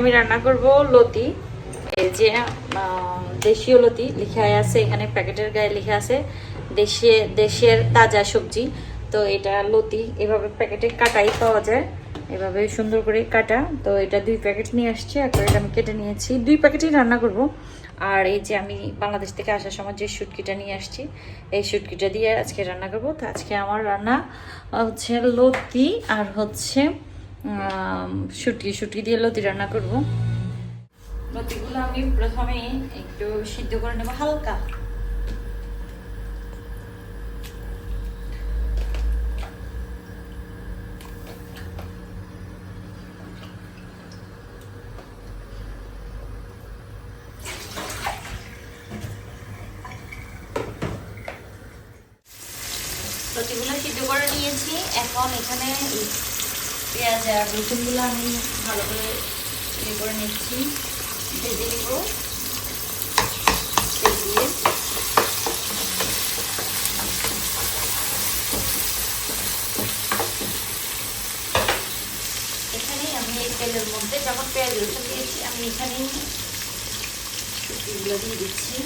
আমি রান্না করব লতি। এই যে দেশীয় লতি লেখা আছে, এখানে প্যাকেটের গায়ে লেখা আছে, দেশে, দেশের তাজা সবজি। তো এটা লতি, এভাবে প্যাকেটে কাটাই পাওয়া যায়। এভাবে সুন্দর করে কাটা। তো এটা দুই প্যাকেট নিয়ে আসছে একবার এটা আমি কেটে নিয়েছি। দুই প্যাকেটই রান্না করব। আর এই যে আমি বাংলাদেশ থেকে আসার সময় যে শুটকিটা নিয়ে আসছি, এই শুটকিটা দিয়ে আজকে রান্না করব। তো আজকে আমার রান্না হচ্ছে লতি আর হচ্ছে শুটকি শুটকি দিয়ে লতি রান্না করব। লতিগুলো আমি প্রথমে একটু সিদ্ধ করে নেব হালকা। লতিগুলো সিদ্ধ করে নিয়েছি। এখন এখানে পেঁয়াজ আর রসুনগুলো আমি ভালো করে ইয়ে করে নিচ্ছি, ভেজে নিব। তেল দিয়ে এখানে আমি এই তেলের মধ্যে যখন পেঁয়াজ রসুন দিয়েছি, আমি শুকিগুলো দিয়ে দিচ্ছি।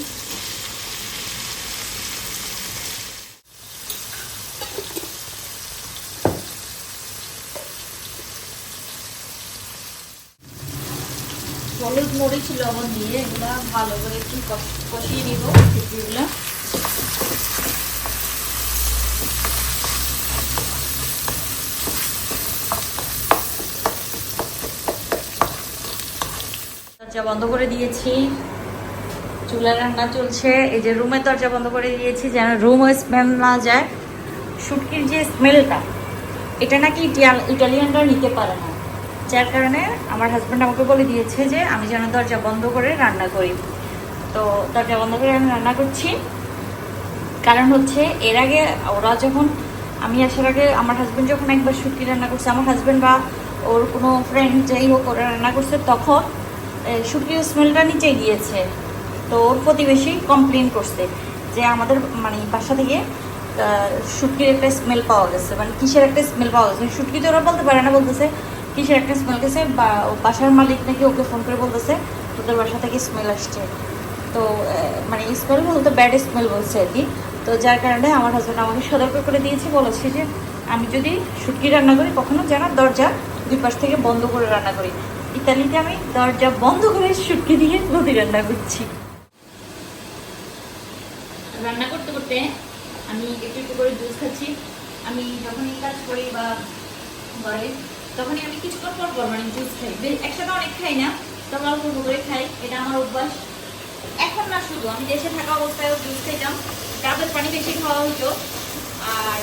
হলুদ মরিচ লবণ দিয়ে এগুলো ভালো করে একটু কষিয়ে নিব এগুলো দরজা বন্ধ করে দিয়েছি। চুলা রান্না চলছে। এই যে রুমের দরজা বন্ধ করে দিয়েছি, যেন রুমও স্মেল না যায়। শুটকির যে স্মেলটা, এটা নাকি ইটাল- ইটালিয়ানরা নিতে পারে না। যার কারণে আমার হাজব্যান্ড আমাকে বলে দিয়েছে যে, আমি যেন দরজা বন্ধ করে রান্না করি। তো দরজা বন্ধ করে আমি রান্না করছি। কারণ হচ্ছে, এর আগে ওরা যখন, আমি আসার আগে আমার হাজব্যান্ড যখন একবার শুটকি রান্না করছে, আমার হাজব্যান্ড বা ওর কোনো ফ্রেন্ড যাই হোক, ওরা রান্না করছে, তখন শুটকির স্মেলটা নিচে গিয়েছে। তো ওর প্রতিবেশী কমপ্লেন করছে যে, আমাদের মানে বাসা থেকে শুটকির একটা স্মেল পাওয়া গেছে। মানে কিসের একটা স্মেল পাওয়া গেছে? শুটকি তো ওরা বলতে পারে না, বলতেছে কিসের একটা স্মেল গেছে? বা বাসার মালিক নাকি ওকে ফোন করে বলতেছে, তোদের বাসা থেকে স্মেল আসছে। তো মানে স্মেল বলতে ব্যাড স্মেল বলছে আর কি। তো যার কারণে আমার হাজব্যান্ড আমাকে সতর্ক করে দিয়েছে, বলেছে যে, আমি যদি শুটকি রান্না করি, কখনো যেন দরজা দুই পাশ থেকে বন্ধ করে রান্না করি। ইতালিতে আমি দরজা বন্ধ করে শুটকি দিয়ে নদী রান্না করছি। রান্না করতে করতে আমি একটু একটু করে জুস খাচ্ছি। আমি যখনই কাজ করি বা ঘরে তখনই আমি কিছুক্ষণ পর পর মানে জুস খাই। একসাথে অনেক খাই না তবে অল্প করে খাই। এটা আমার অভ্যাস। এখন না শুধু, আমি দেশে থাকা অবস্থায়ও জুস খাইতাম। ডাবের পানি বেশি খাওয়া হতো আর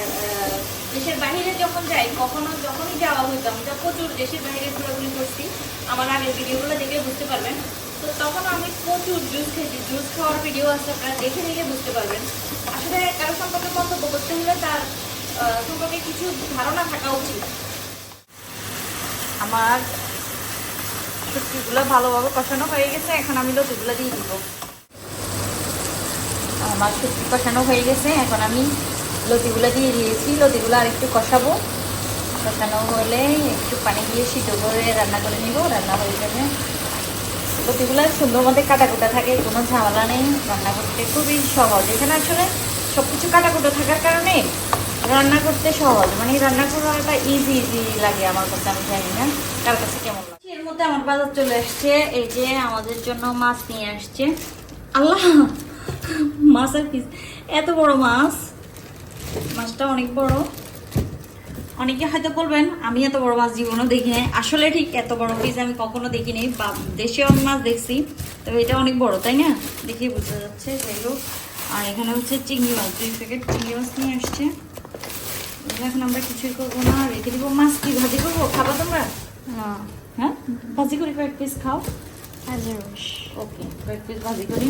দেশের বাইরে যখন যাই, কখনো যখনই যাওয়া হইতো, আমি তো প্রচুর দেশের বাইরে ঘোরাঘুরি করছি। আমার আগের ভিডিওগুলো দেখে বুঝতে পারবেন। তো তখন আমি প্রচুর জুস খেয়েছি। জুস খাওয়ার ভিডিও আছে, আপনারা দেখে দেখে বুঝতে পারবেন। আসলে কারও সম্পর্কে মন্তব্য করতে হলে তার সম্পর্কে কিছু ধারণা থাকা উচিত। আমার শুটকিগুলো ভালোভাবে কষানো হয়ে গেছে, এখন আমি লতিগুলো দিয়ে দিব। আমার শুটকি কষানো হয়ে গেছে, এখন আমি লতিগুলো দিয়ে দিয়েছি, লতিগুলো আর একটু কষাবো। কষানো হলে একটু পানি দিয়ে সিদ্ধ করে রান্না করে নিব, রান্না হয়ে যাবে লতিগুলো সুন্দর মধ্যে কাটাকুটা থাকে, কোনো ঝামেলা নেই। রান্না করতে খুবই সহজ। এখানে আসলে সব কিছু কাটাকুটো থাকার কারণে রান্না করতে সহজ। মানে রান্না করাটা ইজি ইজি লাগে আমার কাছে, আমি জানি না কার কাছে কেমন লাগে। এর মধ্যে আমার বাজার চলে আসছে, এই যে আমাদের জন্য মাছ নিয়ে আসছে। আল্লাহ! মাছের পিস এত বড় মাছ। মাছটা অনেক বড়। অনেকে হয়তো বলবেন, আমি এত বড় মাছ জীবনও দেখি নাই আসলে ঠিক এত বড় পিস আমি কখনো দেখিনি। বা দেশে অনেক মাছ দেখছি, তবে এটা অনেক বড়, তাই না? দেখে বোঝা যাচ্ছে, যাই হোক। আর এখানে হচ্ছে চিংড়ি মাছ, দুই প্যাকেট চিংড়ি মাছ নিয়ে আসছে। এখন আমরা কিছুই করব না রেখে দিব। মাছ কি ভাজি করব? খাব তোমরা? হ্যাঁ? ভাজি করি কয়েক পিস খাও। ওকে কয়েক পিস ভাজি করি।